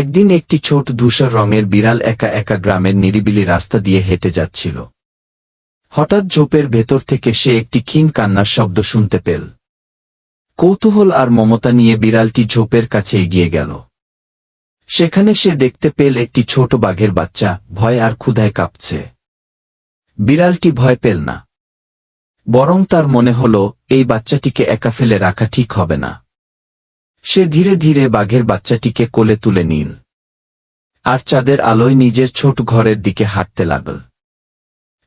একদিন একটি ছোট ধূসর রঙের বিড়াল একা একা গ্রামের নিরিবিলি রাস্তা দিয়ে হেঁটে যাচ্ছিল। হঠাৎ ঝোপের ভেতর থেকে সে একটি ক্ষীণ কান্নার শব্দ শুনতে পেল। কৌতূহল আর মমতা নিয়ে বিড়ালটি ঝোপের কাছে এগিয়ে গেল। সেখানে সে দেখতে পেল একটি ছোট বাঘের বাচ্চা ভয় আর ক্ষুধায় কাঁপছে। বিড়ালটি ভয় পেল না। বরং তার মনে হল, এই বাচ্চাটিকে একা ফেলে রাখা ঠিক হবে না। সে ধীরে ধীরে বাঘের বাচ্চাটিকে কোলে তুলে নিন। আর চাঁদের আলোয় নিজের ছোট ঘরের দিকে হাঁটতে লাগল।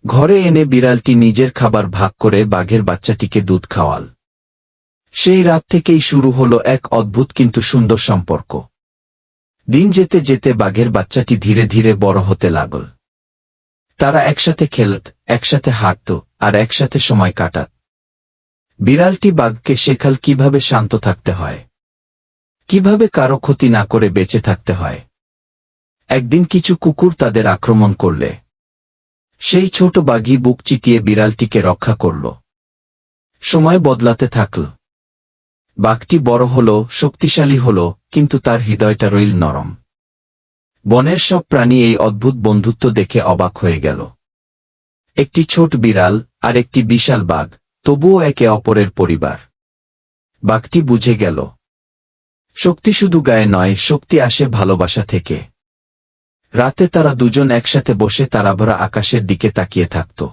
ঘরে এনে বিড়ালটি নিজের খাবার ভাগ করে বাঘের বাচ্চাটিকে দুধ খাওয়াল। সেই রাত থেকেই শুরু হলো এক অদ্ভুত কিন্তু সুন্দর সম্পর্ক। দিন যেতে যেতে বাঘের বাচ্চাটি ধীরে ধীরে বড় হতে লাগল। তারা একসাথে খেলত, একসাথে হাঁটত, আর একসাথে সময় কাটাত। বিড়ালটি বাঘকে শেখাল কীভাবে শান্ত থাকতে হয়। কীভাবে কারও ক্ষতি না করে বেঁচে থাকতে হয়? একদিন কিছু কুকুর তাদের আক্রমণ করলে। সেই ছোট বাঘি বুক চিতিয়ে বিড়ালটিকে রক্ষা করল। সময় বদলাতে থাকল। বাঘটি বড় হল, শক্তিশালী হল, কিন্তু তার হৃদয়টা রইল নরম। বনের সব প্রাণী এই অদ্ভুত বন্ধুত্ব দেখে অবাক হয়ে গেল। একটি ছোট বিড়াল আর একটি বিশাল বাঘ, তবুও একে অপরের পরিবার। বাঘটি বুঝে গেল শক্তি শুধু গায়ে নয়, শক্তি আসে ভালোবাসা থেকে। রাতে তারা দুজন একসাথে বসে তারাভরা আকাশের দিকে তাকিয়ে থাকত।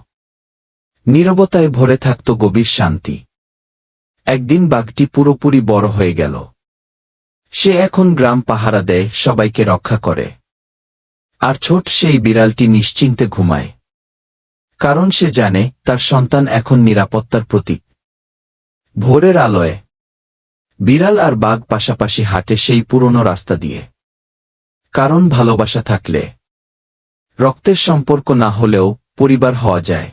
নীরবতায় ভরে থাকত গভীর শান্তি। একদিন বাঘটি পুরোপুরি বড় হয়ে গেল। সে এখন গ্রাম পাহারা দেয়, সবাইকে রক্ষা করে। আর ছোট সেই বিড়ালটি নিশ্চিন্তে ঘুমায়। কারণ সে জানে, তার সন্তান এখন নিরাপত্তার প্রতীক। ভোরের আলোয় বিড়াল আর বাঘ পাশাপাশি হাঁটে সেই পুরনো রাস্তা দিয়ে। কারণ ভালোবাসা থাকলে। রক্তের সম্পর্ক না হলেও পরিবার হওয়া যায়।